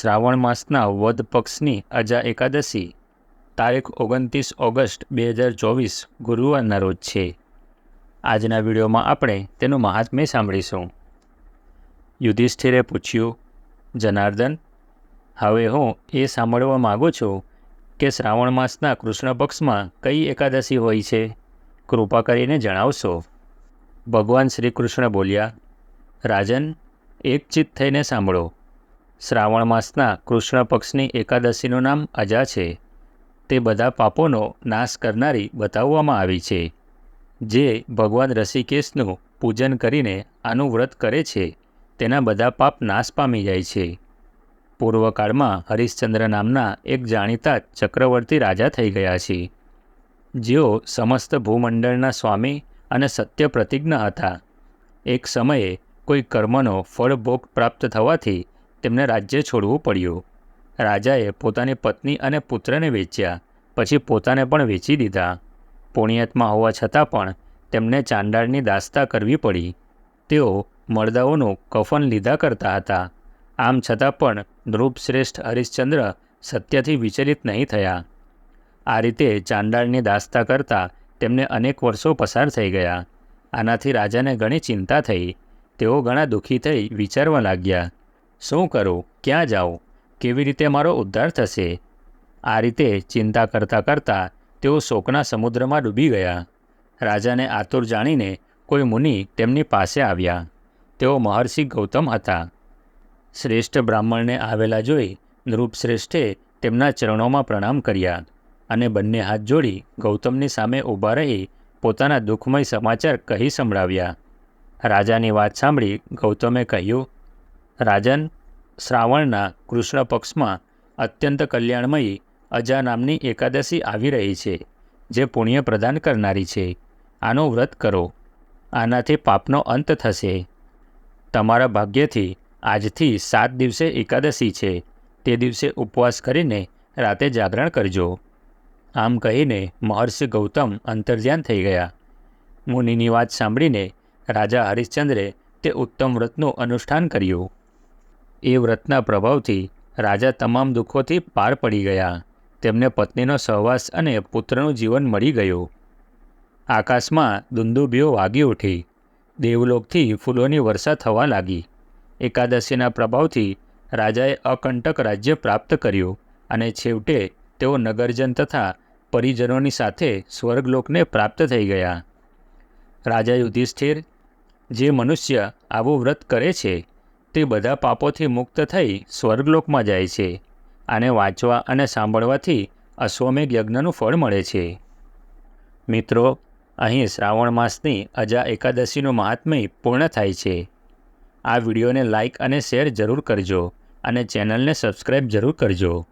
શ્રાવણ માસના વદ પક્ષની અજા એકાદશી, તારીખ ઓગણત્રીસ ઓગસ્ટ બે હજાર ચોવીસ, ગુરુવારના રોજ છે. આજના વિડીયોમાં આપણે તેનું મહાત્મ્ય સાંભળીશું. યુધિષ્ઠિરે પૂછ્યું, જનાર્દન, હવે હું એ સાંભળવા માગું છું કે શ્રાવણ માસના કૃષ્ણ પક્ષમાં કઈ એકાદશી હોય છે? કૃપા કરીને જણાવશો. ભગવાન શ્રી કૃષ્ણ બોલ્યા, રાજન એકચિત થઈને સાંભળો. શ્રાવણ માસના કૃષ્ણ પક્ષની એકાદશીનું નામ અજા છે. તે બધા પાપોનો નાશ કરનારી બતાવવામાં આવી છે, જે ભગવાન રસિકેશનું પૂજન કરીને આનું વ્રત કરે છે. તેના બધા પાપ નાશ પામી જાય છે. પૂર્વકાળમાં હરિશ્ચંદ્ર નામના એક જાણીતા ચક્રવર્તી રાજા થઈ ગયા છે. જેઓ સમસ્ત ભૂમંડળના સ્વામી અને સત્ય પ્રતિજ્ઞ હતા. એક સમયે કોઈ કર્મનો ફળભોગ પ્રાપ્ત થવાથી તેમને રાજ્ય છોડવું પડ્યું. રાજાએ પોતાની પત્ની અને પુત્રને વેચ્યા, પછી પોતાને પણ વેચી દીધા. પુણ્યાત્મા હોવા છતાં પણ તેમને ચાંડાળની દાસ્તા કરવી પડી. તેઓ મળદાઓનું કફન લીધા કરતા હતા. આમ છતાં પણ નૃપશ્રેષ્ઠ હરિશ્ચંદ્ર સત્યથી વિચલિત નહીં થયા. આ રીતે ચાંડાળની દાસ્તા કરતાં તેમને અનેક વર્ષો પસાર થઈ ગયા. આનાથી રાજાને ઘણી ચિંતા થઈ. તેઓ ઘણા દુઃખી થઈ વિચારવા લાગ્યા. શું કરું? ક્યાં જાઉં? કેવી રીતે મારો ઉદ્ધાર થશે? આ રીતે ચિંતા કરતાં કરતાં તેઓ શોકના સમુદ્રમાં ડૂબી ગયા. રાજાને આતુર જાણીને કોઈ મુનિ તેમની પાસે આવ્યા. તેઓ મહર્ષિ ગૌતમ હતા. શ્રેષ્ઠ બ્રાહ્મણને આવેલા જોઈ નૃપશ્રેષ્ઠે તેમના ચરણોમાં પ્રણામ કર્યા અને બંને હાથ જોડી ગૌતમની સામે ઊભા રહી પોતાના દુઃખમય સમાચાર કહી સંભળાવ્યા. રાજાની વાત સાંભળી ગૌતમે કહ્યું રાજન શ્રાવણના કૃષ્ણ પક્ષમાં અત્યંત કલ્યાણમયી અજા નામની એકાદશી આવી રહી છે, જે પુણ્ય પ્રદાન કરનારી છે. આનું વ્રત કરો. આનાથી પાપનો અંત થશે. તમારા ભાગ્યથી આજથી સાત દિવસે એકાદશી છે. તે દિવસે ઉપવાસ કરીને રાતે જાગરણ કરજો. આમ કહીને મહર્ષિ ગૌતમ અંતર્ધ્યાન થઈ ગયા. મુનિની વાત સાંભળીને રાજા હરિશ્ચંદ્રે તે ઉત્તમ વ્રતનું અનુષ્ઠાન કર્યું. એ વ્રતના પ્રભાવથી રાજા તમામ દુઃખોથી પાર પડી ગયા. તેમને પત્નીનો સહવાસ અને પુત્રનું જીવન મળી ગયું. આકાશમાં દુંદુભીઓ વાગી ઉઠી. દેવલોકથી ફૂલોની વર્ષા થવા લાગી. એકાદશીના પ્રભાવથી રાજાએ અકંટક રાજ્ય પ્રાપ્ત કર્યું અને છેવટે તેઓ નગરજન તથા પરિજનોની સાથે સ્વર્ગલોકને પ્રાપ્ત થઈ ગયા. રાજા યુધિષ્ઠિર, જે મનુષ્ય આવું વ્રત કરે છે તે બધા પાપોથી મુક્ત થઈ સ્વર્ગલોકમાં જાય છે આને વાંચવા અને સાંભળવાથી અશ્વમેઘ યજ્ઞનું ફળ મળે છે. મિત્રો, અહીં શ્રાવણ માસની અજા એકાદશીનું મહાત્મ્ય પૂર્ણ થાય છે. આ વિડીયોને લાઇક અને શેર જરૂર કરજો અને ચેનલને સબસ્ક્રાઈબ જરૂર કરજો.